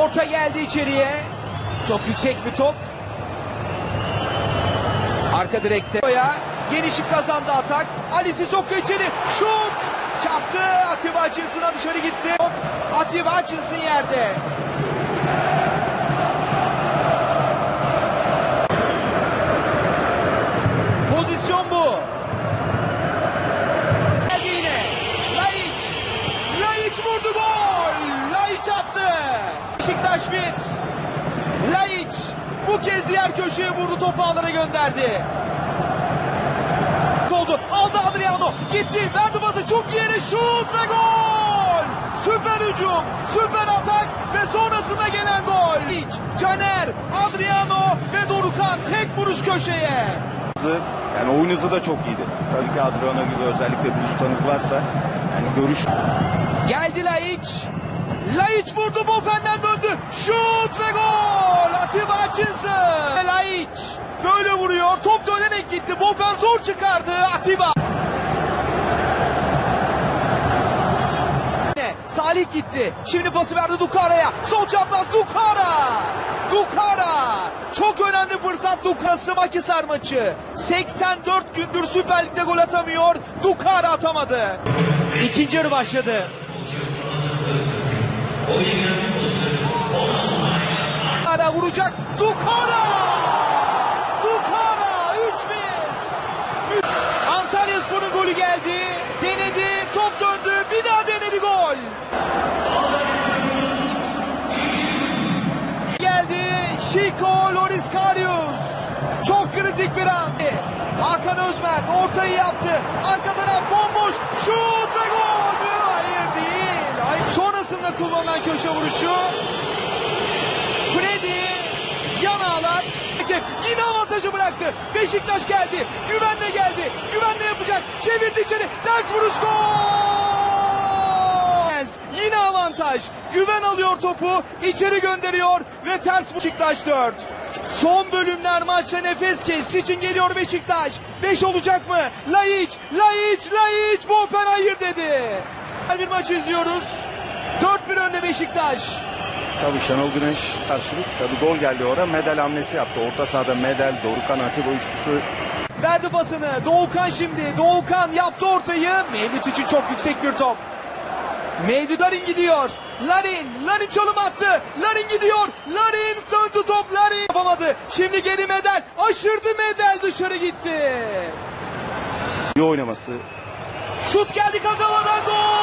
Orta geldi içeriye. Çok yüksek bir top. Arka direkte. Genişlik kazandı atak. Ali Sissoko içeri. Şut. Çarptı. Atiba Hutchinson'a dışarı gitti. Atiba Hutchinson yerde. Pozisyon bu. Geldi yine. Laiç. Laiç vurdu gol. Laiç attı. Beşiktaş 1. Laiç bu kez diğer köşeye vurdu topu ağlara gönderdi. Oldu. Aldı Adriano. Gitti. Verdi pası. Çok yere şut ve gol. Süper hücum. Süper atak ve sonrasında gelen gol. Laiç, Caner, Adriano ve Dorukan tek vuruş köşeye. Yani oyun hızı da çok iyiydi. Tabii ki Adriano gibi özellikle bir ustanız varsa yani görüş Geldi Laiç. Laiç vurdu Bofen'den döndü. Şut ve gol. Atiba Hutchinson. Laiç böyle vuruyor. Top dönerek gitti. Bofen zor çıkardı. Atiba. Salih gitti. Şimdi pası verdi Dukara'ya. Sol çapraz Dukara. Dukara. Çok önemli fırsat Dukası Makisar maçı. 84 gündür Süper Lig'de gol atamıyor. Dukara atamadı. İkinci yarı başladı. Dukara vuracak. Dukara golü geldi. Denedi. Top döndü. Bir daha denedi gol. Geldi. Şiko Loris Karius. Çok kritik bir an. Hakan Özmert ortayı yaptı. Arka taraf bomboş. Şut ve gol. Hayır değil. Hayır. Sonrasında kullanılan köşe vuruşu. Freddy yan ağlar. Yine Beşiktaş geldi. Güvenle geldi. Güvenle yapacak. Çevirdi içeri. Ters vuruş gol. Yine avantaj. Güven alıyor topu. içeri gönderiyor ve ters Beşiktaş 4. Son bölümler maçta nefes kes için geliyor Beşiktaş. 5 olacak mı? Laiç, Laiç, Laiç. Bofen hayır dedi. Bir maç izliyoruz. 4-1 önde Beşiktaş. Tabii Şenol Güneş karşılık tabii gol geldi oraya medal hamlesi yaptı. Orta sahada medal, Dorukan Atiba üçlüsü Verdi pasını. Doğukan şimdi. Doğukan yaptı ortayı. Mevlüt için çok yüksek bir top. Mevlüt Larin gidiyor. Larin. Larin çalım attı. Larin gidiyor. Larin döndü top. Larin yapamadı. Şimdi geri medal. Aşırdı medal dışarı gitti. iyi oynaması. Şut geldi Kagawa'dan gol.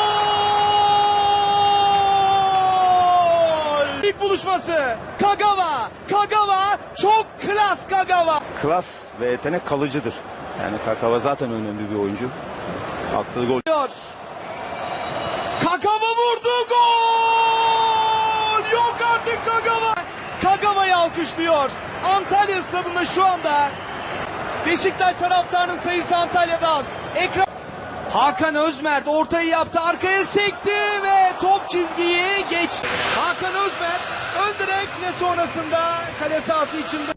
Buluşması. Kagawa. Kagawa çok klas Kagawa. Klas ve yetenek kalıcıdır. Yani Kakava zaten önemli bir oyuncu. Attığı gol. Kagawa vurdu gol! Yok artık Kagawa. Kagawa'yı alkışlıyor. Antalya stadında şu anda Beşiktaş taraftarının sayısı Antalya'da az. Ekran Hakan Özmert ortayı yaptı. Arkaya sekti ve top çizgiyi geçti. Hakan Özmert ve sonrasında kale sahası içinde